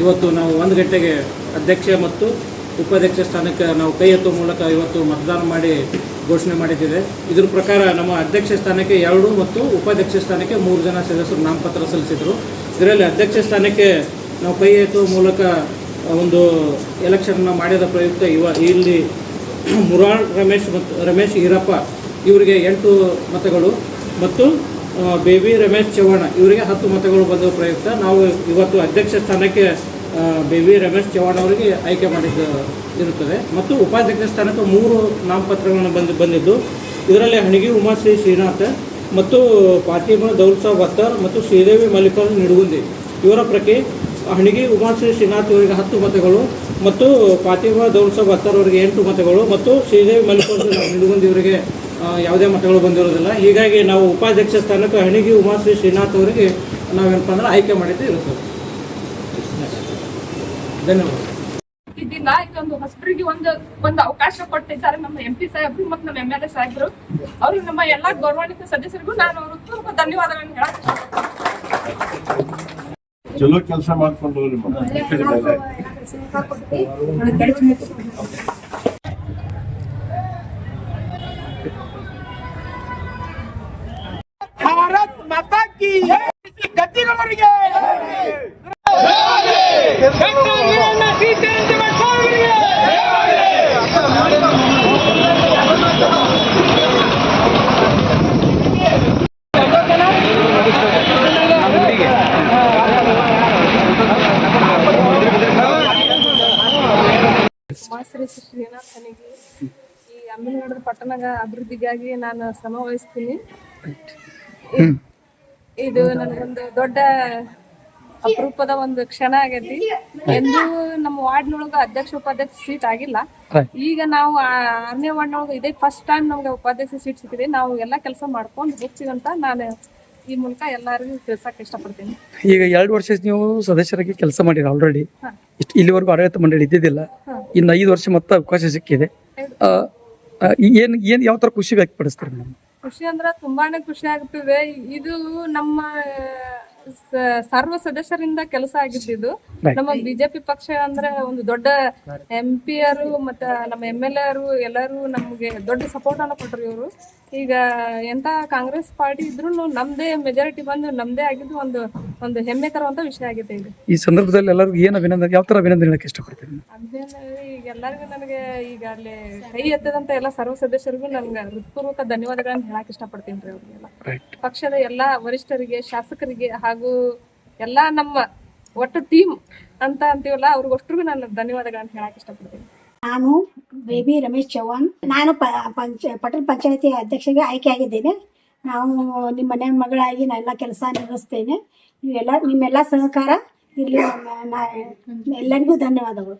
ಇವತ್ತು ನಾವು ಒಂದು ಗಂಟೆಗೆ ಅಧ್ಯಕ್ಷ ಮತ್ತು ಉಪಾಧ್ಯಕ್ಷ ಸ್ಥಾನಕ್ಕೆ ನಾವು ಕೈ ಎತ್ತುವ ಮೂಲಕ ಇವತ್ತು ಮತದಾನ ಮಾಡಿ ಘೋಷಣೆ ಮಾಡಿದ್ದೇವೆ. ಇದ್ರ ಪ್ರಕಾರ ನಮ್ಮ ಅಧ್ಯಕ್ಷ ಸ್ಥಾನಕ್ಕೆ ಎರಡು ಮತ್ತು ಉಪಾಧ್ಯಕ್ಷ ಸ್ಥಾನಕ್ಕೆ ಮೂರು ಜನ ಸದಸ್ಯರು ನಾಮಪತ್ರ ಸಲ್ಲಿಸಿದರು. ಇದರಲ್ಲಿ ಅಧ್ಯಕ್ಷ ಸ್ಥಾನಕ್ಕೆ ನಾವು ಕೈ ಎತ್ತುವ ಮೂಲಕ ಒಂದು ಎಲೆಕ್ಷನ್ನ ಮಾಡಿದ ಪ್ರಯುಕ್ತ ಇವ ಇಲ್ಲಿ ಮುರಾಳ್ ರಮೇಶ್ ಮತ್ತು ರಮೇಶ್ ಈರಪ್ಪ ಇವರಿಗೆ ಎಂಟು ಮತಗಳು ಮತ್ತು ಬೇಬಿ ರಮೇಶ್ ಚವ್ಹಾಣ, ಇವರಿಗೆ ಹತ್ತು ಮತಗಳು ಬಂದ ಪ್ರಯುಕ್ತ. ನಾವು ಇವತ್ತು ಅಧ್ಯಕ್ಷ ಸ್ಥಾನಕ್ಕೆ ಬೇಬಿ ರಮೇಶ್ ಚವ್ಹಾಣ್ ಅವರಿಗೆ ಆಯ್ಕೆ ಮಾಡಿದ್ದು ಇರುತ್ತದೆ. ಮತ್ತು ಉಪಾಧ್ಯಕ್ಷ ಸ್ಥಾನಕ್ಕೆ ಮೂರು ನಾಮಪತ್ರಗಳನ್ನು ಬಂದು, ಬಂದಿದ್ದು. ಇದರಲ್ಲಿ ಹಣಗಿ, ಉಮಾಶ್ರೀ, ಶ್ರೀನಾಥ್ ಮತ್ತು ಪಾಟೀಮ ದೌಲ್ ಸಾಬ್ ಅತ್ತರ್ ಮತ್ತು ಶ್ರೀದೇವಿ ಮಲ್ಲಿಕಾರ್ಜುನ್ ನಿಡುಗುಂದಿ. ಇವರ ಪ್ರತಿ ಹಣಗಿ, ಉಮಾಶ್ರೀ, ಶ್ರೀನಾಥ್ ಇವರಿಗೆ ಹತ್ತು ಮತಗಳು ಮತ್ತು ಪಾಟೀಮ ದೌಲ್ ಸಾಬ್ ಅತ್ತರ್ ಅವರಿಗೆ ಎಂಟು ಮತಗಳು ಮತ್ತು ಶ್ರೀದೇವಿ ಮಲ್ಲಿಕಾರ್ಜುನ್ ನಿಡುಗುಂದಿ ಇವರಿಗೆ ಯಾವುದೇ ಮಠಗಳು ಬಂದಿರೋದಿಲ್ಲ. ಹೀಗಾಗಿ ನಾವು ಉಪಾಧ್ಯಕ್ಷ ಸ್ಥಾನಕ್ಕೆ ಹಣಿಗಿ ಉಮಾಶ್ರೀ ಶ್ರೀನಾಥ್ ಅವರಿಗೆ ನಾವೇನಪ್ಪ ಅಂದ್ರೆ ಆಯ್ಕೆ ಮಾಡಿದ್ದು ಇರುತ್ತದೆ. ಧನ್ಯವಾದ. ಇದ್ದಿಲ್ಲ ಇದೊಂದು ಹೊಸಬರಿಗೆ ಒಂದು ಒಂದು ಅವಕಾಶ ಕೊಟ್ಟಿದ್ದಾರೆ ನಮ್ಮ ಎಂ ಪಿ ಸಾಹೇಬ್ರು ಮತ್ತು ನಮ್ಮ ಎಂ ಎಲ್ ಎ ಸಾಹೇಬ್ರು. ಅವರು ನಮ್ಮ ಎಲ್ಲಾ ಗೌರವಾನ್ವಿತ ಸದಸ್ಯರಿಗೂ ನಾನು ಹೃತ್ಪೂರ್ವಕ ಧನ್ಯವಾದಗಳನ್ನು ಹೇಳಕ್ ಚಲೋ ಕೆಲಸ ಮಾಡ್ಕೊಂಡು ಭಾರತ್ ಮಾತಾ ಕಿ ಗದ್ದಿನವರಿಗೆ ಮಾಸ್ರಿ ಶ್ರೀನಾಥನಿಗೆ ಈ ಅಮ್ಮಿನಗರದ ಪಟ್ಟಣದ ಅಭಿವೃದ್ಧಿಗಾಗಿ ನಾನು ಶ್ರಮ ವಹಿಸ್ತೀನಿ. ಇದು ನನಗೊಂದು ದೊಡ್ಡ ಅಪರೂಪದ ಒಂದು ಕ್ಷಣ ಆಗೈತಿ. ಎಂದು ನಮ್ಮ ವಾರ್ಡ್ನೊಳಗ ಅಧ್ಯಕ್ಷ ಉಪಾಧ್ಯಕ್ಷ ಸೀಟ್ ಆಗಿಲ್ಲ. ಈಗ ನಾವು ಆ- ಆರನೇ ವಾರ್ಡ್ನೊಳಗ ಇದೇ ಫಸ್ಟ್ ಟೈಮ್ ನಮ್ಗೆ ಉಪಾಧ್ಯಕ್ಷ ಸೀಟ್ ಸಿಕ್ಕಿದೆ. ನಾವು ಎಲ್ಲಾ ಕೆಲಸ ಮಾಡ್ಕೊಂಡು ಹೆಚ್ಚಿಗಂತ ನಾನು ಈ ಮೂಲಕ ಎಲ್ಲರಿಗೂ ತಿಳ್ಸಕ್ ಇಷ್ಟಪಡ್ತೀನಿ. ಈಗ ಎರಡು ವರ್ಷ ನೀವು ಸದಸ್ಯರಾಗಿ ಕೆಲಸ ಮಾಡಿರ ಆಲ್ರೆಡಿ ಇಷ್ಟು ಇಲ್ಲಿವರೆಗೂ ಆಡಳಿತ ಮಂಡಳಿ ಇದ್ದಿದ್ದಿಲ್ಲ. ಇನ್ನು ಐದು ವರ್ಷ ಮತ್ತೆ ಅವಕಾಶ ಸಿಕ್ಕಿದೆ. ಏನ್ ಏನ್ ಯಾವ ತರ ಖುಷಿ ವ್ಯಕ್ತಪಡಿಸ್ತೀರಿ ಮೇಡಮ್? ಖುಷಿ ಅಂದ್ರ ತುಂಬಾನೇ ಖುಷಿ ಆಗ್ತದೆ. ಇದು ನಮ್ಮ ಸರ್ವ ಸದಸ್ಯರಿಂದ ಕೆಲಸ ಆಗಿದ್ದು ನಮ್ಮ ಬಿಜೆಪಿ ಪಕ್ಷ ಅಂದ್ರೆ ಒಂದು ದೊಡ್ಡ ಎಂ ಪಿ ಯರು ಮತ್ತ ನಮ್ಮ ಎಂ ಎಲ್ ಎರು ಎಲ್ಲರೂ ನಮ್ಗೆ ದೊಡ್ಡ ಸಪೋರ್ಟ್ ಅನ್ನ ಕೊಟ್ರು ಇವರು. ಈಗ ಎಂತ ಕಾಂಗ್ರೆಸ್ ಪಾರ್ಟಿ ಇದ್ರು ನಮ್ದೇ ಮೆಜಾರಿಟಿ ಬಂದು ನಮ್ದೇ ಆಗಿದ್ದು ಒಂದು ಒಂದು ಹೆಮ್ಮೆ ತರುವಂತ ವಿಷಯ ಆಗಿದೆ ಇದು. ಈ ಸಂದರ್ಭದಲ್ಲಿ ಎಲ್ಲರಿಗೂ ಏನು ಅಭಿನಂದನೆ ಯಾವ ತರ ಅಭಿನಂದನೆ ಹೇಳಕ್ ಇಷ್ಟಪಡ್ತೀನಿ ಅಭಿನಂದನೆ ಎಲ್ಲರಿಗೂ ನನಗೆ ಈಗ ಅಲ್ಲಿ ಕೈ ಎತ್ತದಂತ ಎಲ್ಲ ಸರ್ವ ಸದಸ್ಯರಿಗೂ ನನ್ಗೆ ಹೃತ್ಪೂರ್ವಕ ಧನ್ಯವಾದಗಳನ್ನು ಹೇಳಕ್ ಇಷ್ಟಪಡ್ತೀನಿ ರೀ ಅವ್ರಿಗೆಲ್ಲ ರೈಟ್ ಪಕ್ಷದ ಎಲ್ಲಾ ವರಿಷ್ಠರಿಗೆ ಶಾಸಕರಿಗೆ ಹಾಗೂ ಎಲ್ಲಾ ನಮ್ಮ ಒಟ್ಟು ಟೀಮ್ ಅಂತ ಅಂತೀವಲ್ಲ ಅವ್ರಿಗೋಷ್ಟ್ರಿಗೂ ನಾನು ಧನ್ಯವಾದಗಳನ್ನ ಹೇಳಕ್ ಇಷ್ಟಪಡ್ತೀನಿ. ನಾನು ಬೇಬಿ ರಮೇಶ್ ಚೌಹಾಣ್. ನಾನು ಪ ಪಂಚ ಪಟ್ಟಣ ಪಂಚಾಯತಿ ಅಧ್ಯಕ್ಷಗೆ ಆಯ್ಕೆಯಾಗಿದ್ದೇನೆ ನಾವು ನಿಮ್ಮ ಮನೆ ಮಗಳಾಗಿ ನಾನೆಲ್ಲ ಎಲ್ಲ ಕೆಲಸ ನಿರ್ವಹಿಸ್ತೇನೆ. ನೀವೆಲ್ಲ ನಿಮ್ಮೆಲ್ಲ ಸಹಕಾರ. ಇಲ್ಲಿ ಎಲ್ಲರಿಗೂ ಧನ್ಯವಾದಗಳು.